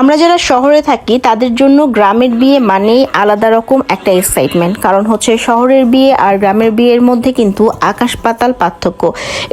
আমরা যারা শহরে থাকি, তাদের জন্য গ্রামের বিয়ে মানেই আলাদা রকম একটা এক্সাইটমেন্ট কারণ হচ্ছে শহরের বিয়ে আর গ্রামের বিয়ের মধ্যে কিন্তু আকাশ পাতাল পার্থক্য।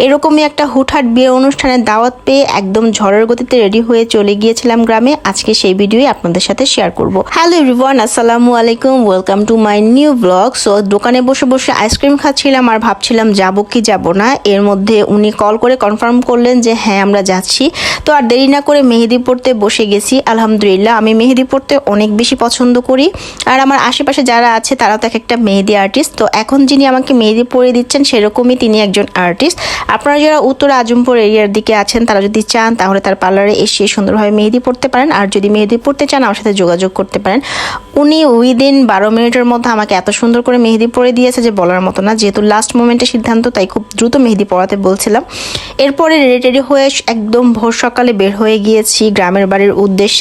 এরকমই একটা হুটহাট বিয়ে অনুষ্ঠানের দাওয়াত পেয়ে একদম ঝড়ের গতিতে রেডি হয়ে চলে গিয়েছিলাম গ্রামে। আজকে সেই ভিডিওই আপনাদের সাথে শেয়ার করব। হ্যালো এভরিওয়ান আসসালামু আলাইকুম welcome to my new blog so দোকানে বসে বসে আইসক্রিম খাচ্ছিলাম আর ভাবছিলাম যাব কি যাব না। এর মধ্যে উনি কল করে কনফার্ম করলেন যে হ্যাঁ আমরা যাচ্ছি। তো আর দেরি না করে মেহেদি পড়তে বসে গেছি। আলহামদুলিল্লাহ, আমি মেহেদি পড়তে অনেক বেশি পছন্দ করি। আর আমার আশেপাশে যারা আছে তারা তো এক একটা মেহেদি আর্টিস্ট তো এখন যিনি আমাকে মেহেদি পরিয়ে দিচ্ছেন, সেরকমই তিনি একজন আর্টিস্ট আপনারা যারা উত্তর আজমপুর এরিয়ার দিকে আছেন, তারা যদি চান, তাহলে তার পার্লারে এসে সুন্দরভাবে মেহেদি পড়তে পারেন। আর যদি মেহেদি পড়তে চান, আমার সাথে যোগাযোগ করতে পারেন। উনি উইদিন বারো মিনিটের মধ্যে আমাকে এত সুন্দর করে মেহেদি পরে দিয়েছে যে বলার মতো না। যেহেতু লাস্ট মোমেন্টে সিদ্ধান্ত, তাই খুব দ্রুত মেহেদি পড়াতে বলছিলাম। এরপরে রেডি টেডি হয়ে একদম ভোর সকালে বের হয়ে গিয়েছি। গ্রামের বাড়ির উদ্দেশ্যে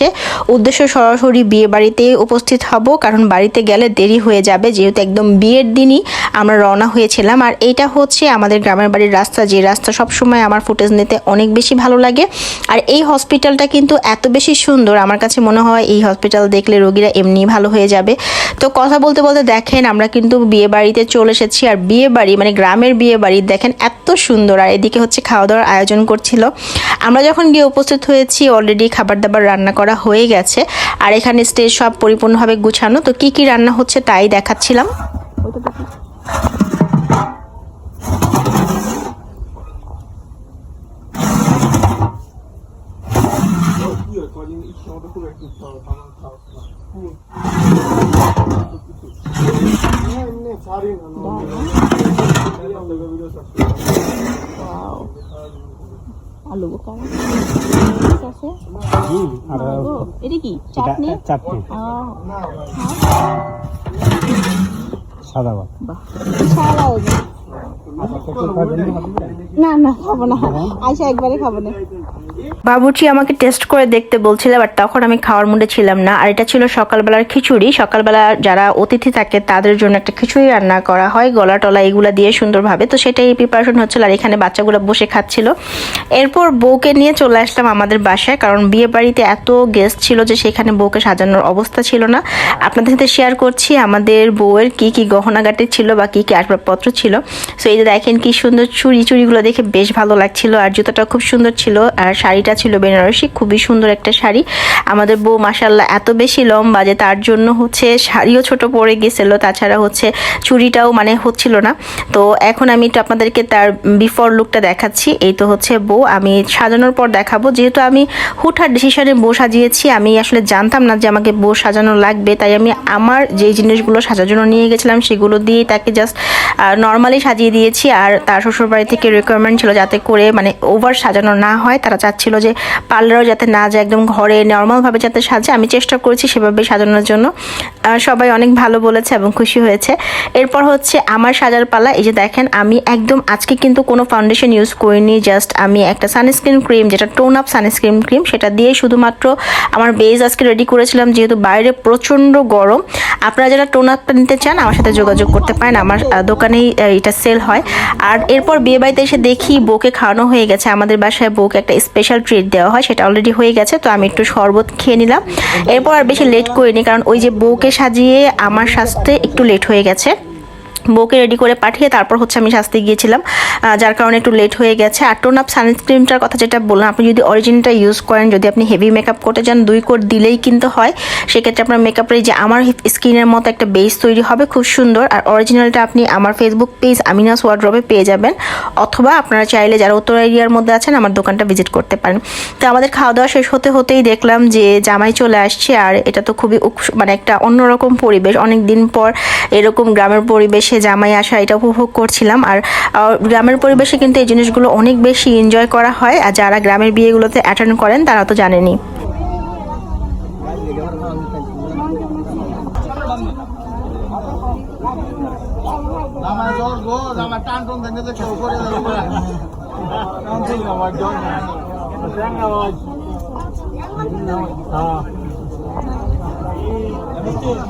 উদ্দেশ্য সরাসরি বিয়ে বাড়িতে উপস্থিত হব, কারণ বাড়িতে গেলে দেরি হয়ে যাবে। যেহেতু একদম বিয়ের দিনই আমরা রওনা হয়েছিলাম। আর এইটা হচ্ছে আমাদের গ্রামের বাড়ির রাস্তা। যে রাস্তা সবসময় আমার ফুটেজ নিতে অনেক বেশি ভালো লাগে। আর এই হসপিটালটা কিন্তু এত বেশি সুন্দর। আমার কাছে মনে হয় এই হসপিটাল দেখলে রোগীরা এমনি ভালো হয়ে যাবে। তো কথা বলতে বলতে দেখেন, আমরা কিন্তু বিয়ে বাড়িতে চলে এসেছি। আর বিয়ে বাড়ি মানে গ্রামের বিয়ে বাড়ি, দেখেন এত সুন্দর। আর এদিকে হচ্ছে খাওয়া দাওয়ার আয়োজন করছিল। আমরা যখন গিয়ে উপস্থিত হয়েছি অলরেডি খাবার দাবার রান্না করা হয়ে গেছে। আর এখানে স্টেজ সব পরিপূর্ণভাবে গুছানো। তো কি কি রান্না হচ্ছে তাই দেখাচ্ছিলাম। Hier, আছে? আলু এটা কি? চাটনি? চাটনি। আহ, সাদা ভাত। বাহ না না খাব না। আইসা একবারে খাব না। বাবুচি আমাকে টেস্ট করে দেখতে বলছিল বাট তখন আমি খাওয়ার মুডে ছিলাম না। আর এটা ছিল সকালবেলার খিচুড়ি। সকালবেলা যারা অতিথি থাকে, তাদের জন্য একটা খিচুড়ি রান্না করা হয়। গলা টলা এগুলো দিয়ে সুন্দরভাবে। তো সেটাই প্রিপারেশন হচ্ছিল আর এখানে বাচ্চাগুলো বসে খাচ্ছিল। এরপর বউকে নিয়ে চলে আসলাম আমাদের বাসায়, কারণ বিয়ে বাড়িতে এত গেস্ট ছিল যে সেখানে বউকে সাজানোর অবস্থা ছিল না। আপনাদের সাথে শেয়ার করছি, আমাদের বউয়ের কি কি গহনাগাটি ছিল বা কি কি আসবাবপত্র ছিল। সো এই যে দেখেন কি সুন্দর চুড়ি চুড়িগুলো দেখে বেশ ভালো লাগছিল। আর জুতাটা খুব সুন্দর ছিল। আর শাড়িটা ছিল বেনারসি, খুবই সুন্দর একটা শাড়ি। আমাদের বউ মাসাল্লাহ এত বেশি লম্বা যে তার জন্য হচ্ছে শাড়িও ছোট পড়ে গেছিল, তাছাড়া হচ্ছে চুড়িটাও মানে হচ্ছিল না। তো এখন আমি একটু আপনাদেরকে তার বিফোর লুকটা দেখাচ্ছি। এই তো হচ্ছে বউ, আমি সাজানোর পর দেখাবো। যেহেতু আমি হুটহাট ডিসিশনে বউ সাজিয়েছি, আমি আসলে জানতাম না যে আমাকে বউ সাজানো লাগবে, তাই আমি আমার যে জিনিসগুলো সাজার জন্য নিয়ে গেছিলাম, সেগুলো দিয়ে তাকে জাস্ট নর্মালি সাজিয়ে দিয়েছি। আর তার শ্বশুরবাড়ি থেকে রিকোয়ারমেন্ট ছিল যাতে করে মানে ওভার সাজানো না হয়, তারা চাচ্ছিল যে পার্লারও যাতে না যায়, একদম ঘরে নর্মালভাবে যাতে সাজে, আমি চেষ্টা করেছি সেভাবে সাজানোর জন্য। সবাই অনেক ভালো বলেছে এবং খুশি হয়েছে। এরপর হচ্ছে আমার সাজার পালা, এই যে দেখেন, আমি একদম আজকে কিন্তু কোনো ফাউন্ডেশন ইউজ করিনি জাস্ট আমি একটা সানস্ক্রিন ক্রিম যেটা টোন আপ সানস্ক্রিন ক্রিম সেটা দিয়ে শুধুমাত্র আমার বেজ আজকে রেডি করেছিলাম, যেহেতু বাইরে প্রচণ্ড গরম। আপনারা যারা টোন আপটা নিতে চান, আমার সাথে যোগাযোগ করতে পারেন, আমার দোকানেই এটা সেল হয়। আর এরপর বিয়ে বাড়িতে এসে দেখি বউকে খাওয়ানো হয়ে গেছে, আমাদের বাসায় বউকে একটা স্পেশাল ট্রিট দেওয়া হয়, সেটা অলরেডি হয়ে গেছে, তো আমি একটু শরবত খেয়ে নিলাম। এরপর আর বেশি লেট করিনি, কারণ ওই যে বউকে সাজিয়ে আমার স্বাস্থ্যে একটু লেট হয়ে গেছে। বউকে রেডি করে পাঠিয়ে তারপর হচ্ছে আমি শাস্তি গিয়েছিলাম। যার কারণে একটু লেট হয়ে গেছে। আর টোন আপ সানস্ক্রিনটার কথা যেটা বললাম আপনি যদি অরিজিনালটা ইউজ করেন যদি আপনি হেভি মেকআপ করতে চান দুই কোট দিলেই কিন্তু হয়। সেক্ষেত্রে আপনার মেকআপের যে আমার স্কিনের মতো একটা বেস তৈরি হবে খুব সুন্দর। আর অরিজিনালটা আপনি আমার ফেসবুক পেজ আমিনাস ওয়ার্ড্রবে পেয়ে যাবেন। অথবা আপনারা চাইলে যারা উত্তর এরিয়ার মধ্যে আছেন আমার দোকানটা ভিজিট করতে পারেন। তো আমাদের খাওয়া দাওয়া শেষ হতে হতেই দেখলাম যে জামাই চলে আসছে আর এটা তো খুবই মানে একটা অন্যরকম পরিবেশ। অনেক দিন পর এরকম গ্রামের পরিবেশে জামাই আসা এটা উপভোগ করছিলাম। আর আহ, গ্রামের পরিবেশে কিন্তু এই জিনিসগুলো অনেক বেশি এনজয় করা হয় আর যারা গ্রামের বিয়েগুলোতে অ্যাটেন্ড করেন তারা তো জানেনি আমার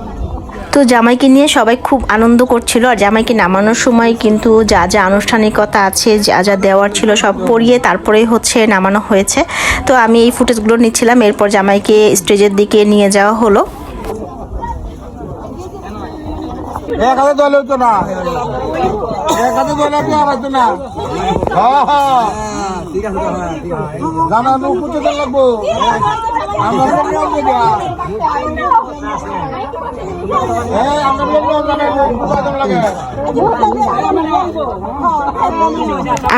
তো জামাইকে নিয়ে সবাই খুব আনন্দ করছিল। আর জামাইকে নামানোর সময় কিন্তু যা যা আনুষ্ঠানিকতা আছে, যা যা দেওয়ার ছিল সব পরিয়ে তারপরে হচ্ছে নামানো হয়েছে। তো আমি এই ফুটেজগুলো নিচ্ছিলাম। এরপর জামাইকে স্টেজের দিকে নিয়ে যাওয়া হলো। দলে হতো না। দলে কি আর হতো না। লাগবো।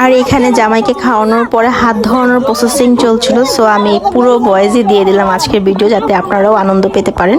আর এখানে জামাইকে খাওয়ানোর পরে হাত ধোয়ানোর প্রসেসিং চলছিল সো আমি পুরো ভয়েসই দিয়ে দিলাম আজকের ভিডিও যাতে আপনারাও আনন্দ পেতে পারেন।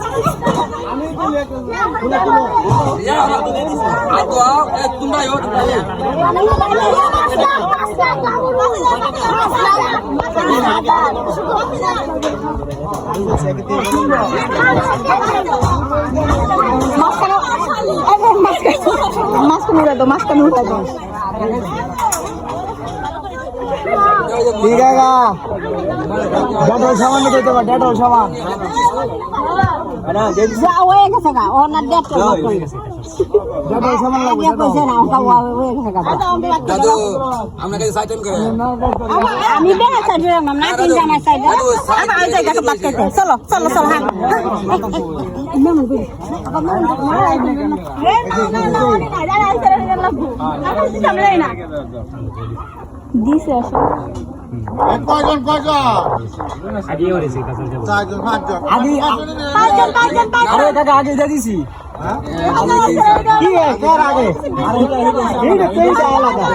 তুই কাটা দিয়ে আসবি ঠিক আছে ডেটল সামান ডেটল সামান যা হয়ে গেছে গা ও না ডেট আমি বেড়া সাইড না তিন চলো চলো চলো হ্যাঁ। দিছে কয়জন কয়জন আগে পাঁচজন পাঁচজন আরে কাকা আগে দিয়ে দিছি কি কার আগে এইটা পেইটা আলাদা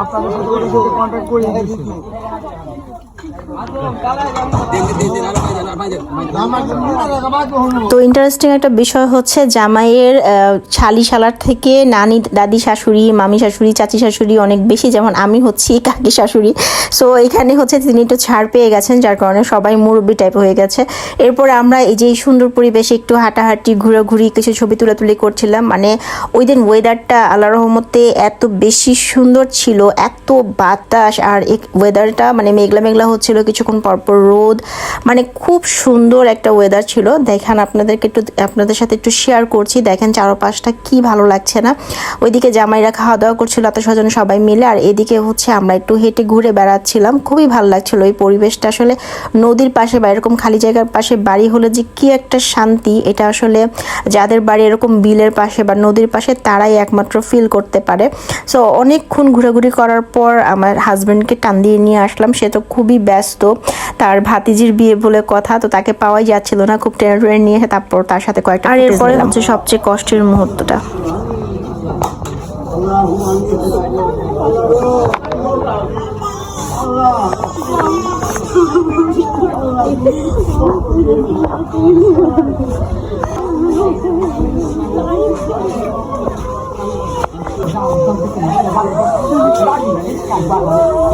আপনাদের কন্ট্যাক্ট করে তো ইন্টারেস্টিং একটা বিষয় হচ্ছে জামাইয়ের আহ, শালি শালার থেকে নানি দাদি শাশুড়ি মামি শাশুড়ি চাচি শাশুড়ি অনেক বেশি যেমন আমি হচ্ছি কাকি শাশুড়ি। সো এখানে হচ্ছে তিনি একটু ছাড় পেয়ে গেছেন যার কারণে সবাই মুরব্বী টাইপ হয়ে গেছে। এরপর আমরা এই যে সুন্দর পরিবেশে একটু হাঁটাহাঁটি ঘোরাঘুরি কিছু ছবি তুলাতুলি করছিলাম মানে ওই দিন ওয়েদারটা আল্লাহ রহমতে এত বেশি সুন্দর ছিল এত বাতাস আর ওয়েদারটা মানে মেঘলা মেঘলা হচ্ছিল, কিছুক্ষণ পরপর রোদ। মানে খুব সুন্দর একটা ওয়েদার ছিল। দেখেন, আপনাদেরকে একটু, আপনাদের সাথে একটু শেয়ার করছি। দেখেন, চারপাশটা কি ভালো লাগছে না? ওইদিকে জামাইরা খাওয়া দাওয়া করছিল এত স্বজন সবাই মিলে। আর এদিকে হচ্ছে আমরা একটু হেঁটে ঘুরে বেড়াচ্ছিলাম। খুবই ভালো লাগছিল। ওই পরিবেশটা আসলে নদীর পাশে বা এরকম খালি জায়গার পাশে বাড়ি হলে যে কি একটা শান্তি, এটা আসলে যাদের বাড়ি এরকম বিলের পাশে বা নদীর পাশে, তারাই একমাত্র ফিল করতে পারে। সো অনেকক্ষণ ঘোরাঘুরি করার পর আমার হাজব্যান্ডকে টান দিয়ে নিয়ে আসলাম। সে তো খুবই ব্যস্ত। তার ভাতিজির বিয়ে বলে কথা তো তাকে পাওয়াই যাচ্ছিল না। খুব টেনে টেনে নিয়ে তারপর তার সাথে কয়েকটা আর এরপরে হচ্ছে সবচেয়ে কষ্টের মুহূর্তটা।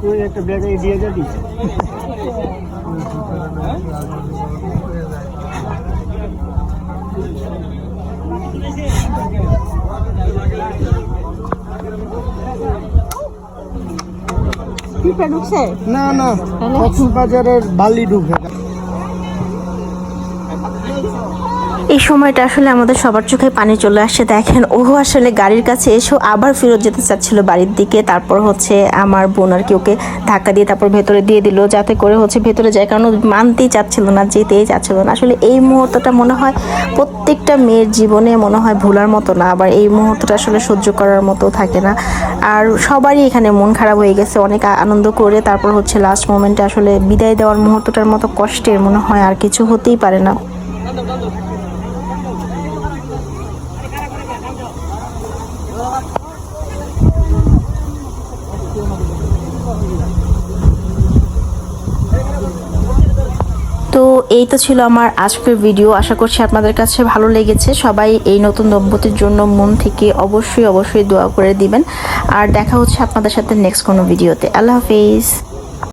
তুই একটা ব্যাগে দিয়ে যাবি ঢুকছে? না না কক্সবাজারের বালি ঢুকে এই সময়টা আসলে আমাদের সবার চোখে পানি চলে আসছে দেখেন ও আসলে গাড়ির কাছে এসেও আবার ফেরত যেতে চাচ্ছিল বাড়ির দিকে। তারপর হচ্ছে আমার বোন আর কি ওকে ধাক্কা দিয়ে তারপর ভেতরে দিয়ে দিল, যাতে করে হচ্ছে ভেতরে যায়। কারণ মানতেই চাচ্ছিল না, যেতেই চাচ্ছিল না। আসলে এই মুহূর্তটা মনে হয় প্রত্যেকটা মেয়ের জীবনে মনে হয় ভোলার মতো না। আবার এই মুহূর্তটা আসলে সহ্য করার মতো থাকে না। আর সবারই এখানে মন খারাপ হয়ে গেছে, অনেক আনন্দ করে। তারপর হচ্ছে লাস্ট মোমেন্টে আসলে বিদায় দেওয়ার মুহূর্তটার মতো কষ্টের মনে হয়, আর কিছু হতেই পারে না। তো এই তো ছিল আমার আজকের ভিডিও আশা করছি আপনাদের কাছে ভালো লেগেছে। সবাই এই নতুন দম্পতির জন্য মন থেকে অবশ্যই অবশ্যই দোয়া করে দিবেন। আর দেখা হচ্ছে আপনাদের সাথে নেক্সট কোনো ভিডিওতে আল্লাহ হাফিজ।